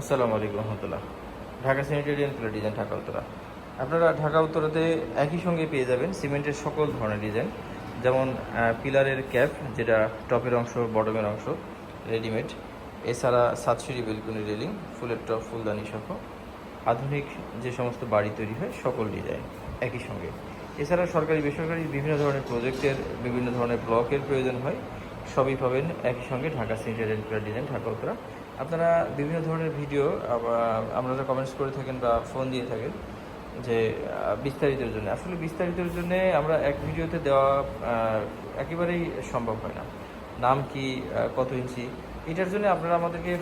আসসালামু আলাইকুম রহমতুল্লাহ। Dhaka sanitarian pillar design Dhaka Uttara. আপনারা ঢাকা উত্তরাতে একই সঙ্গে পেয়ে যাবেন সিমেন্টের সকল ধরনের ডিজাইন, যেমন পিলারের ক্যাপ, যেটা টপের অংশ, বটমের অংশ, রেডিমেড। এছাড়া সাতশিরি বেলকুনি রেলিং, ফুলের টপ, ফুলদানি সহ আধুনিক যে সমস্ত বাড়ি তৈরি হয়, সকল ডিজাইন একই সঙ্গে। এছাড়া সরকারি, বেসরকারি বিভিন্ন ধরনের প্রজেক্টের, বিভিন্ন ধরনের ব্লকের প্রয়োজন হয়। সবই পাবেন একই সঙ্গে Dhaka centre pillar design, Dhaka আপনারা বিভিন্ন ধরনের ভিডিও আপনারা কমেন্টস করে থাকেন বা ফোন দিয়ে থাকেন, যে বিস্তারিতের জন্য। আসলে বিস্তারিতের জন্য আমরা এক ভিডিওতে দেওয়া একেবারেই সম্ভব হয় না। নাম কি কত ইঞ্চি, এটার জন্য আপনারা আমাদেরকে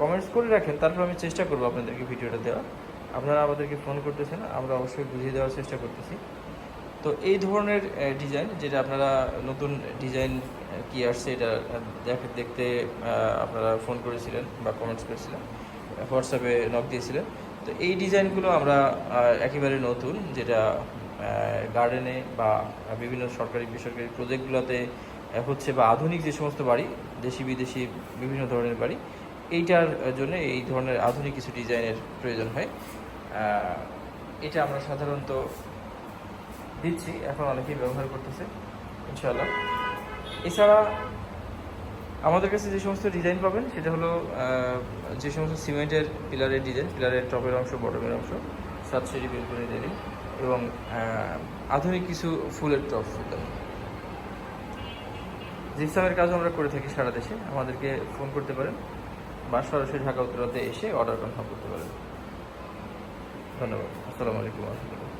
কমেন্টস করে রাখেন, তারপর আমি চেষ্টা করব আপনাদেরকে ভিডিওটা দেওয়া আপনারা আমাদেরকে ফোন করতেছেন, আমরা অবশ্যই বুঝিয়ে দেওয়ার চেষ্টা করতেছি। তো এই ধরনের ডিজাইন যেটা আপনারা নতুন ডিজাইন কি আসছে এটা দেখতে আপনারা ফোন করেছিলেন বা কমেন্টস করেছিলেন হোয়াটসঅ্যাপে নক দিয়েছিলেন। তো এই ডিজাইনগুলো আমরা একেবারে নতুন, যেটা গার্ডেনে বা বিভিন্ন সরকারি, বেসরকারি প্রজেক্টগুলোতে হচ্ছে বা আধুনিক যে সমস্ত বাড়ি, দেশি, বিদেশি, বিভিন্ন ধরনের বাড়ি, এইটার জন্য এই ধরনের আধুনিক কিছু ডিজাইনের প্রয়োজন হয়। এটা আমরা সাধারণত দিচ্ছি, এখন অনেকেই ব্যবহার করতেছে, ইনশাআল্লাহ। এছাড়া আমাদের কাছে যে সমস্ত ডিজাইন পাবেন, সেটা হলো যে সমস্ত সিমেন্টের পিলারের ডিজাইন পিলারের টপের অংশ বটমের অংশ, সাত সিঁড়ি বেলকনি রেলিং এবং আধুনিক কিছু ফুলের টপ ফুলদানি জিপসামের কাজও আমরা করে থাকি সারা দেশে, আমাদেরকে ফোন করতে পারেন, বা সরাসরি ঢাকা উত্তরাতে এসে অর্ডার কনফার্ম করতে পারেন। ধন্যবাদ। আসসালামু আলাইকুম রহমতুল্লাহ।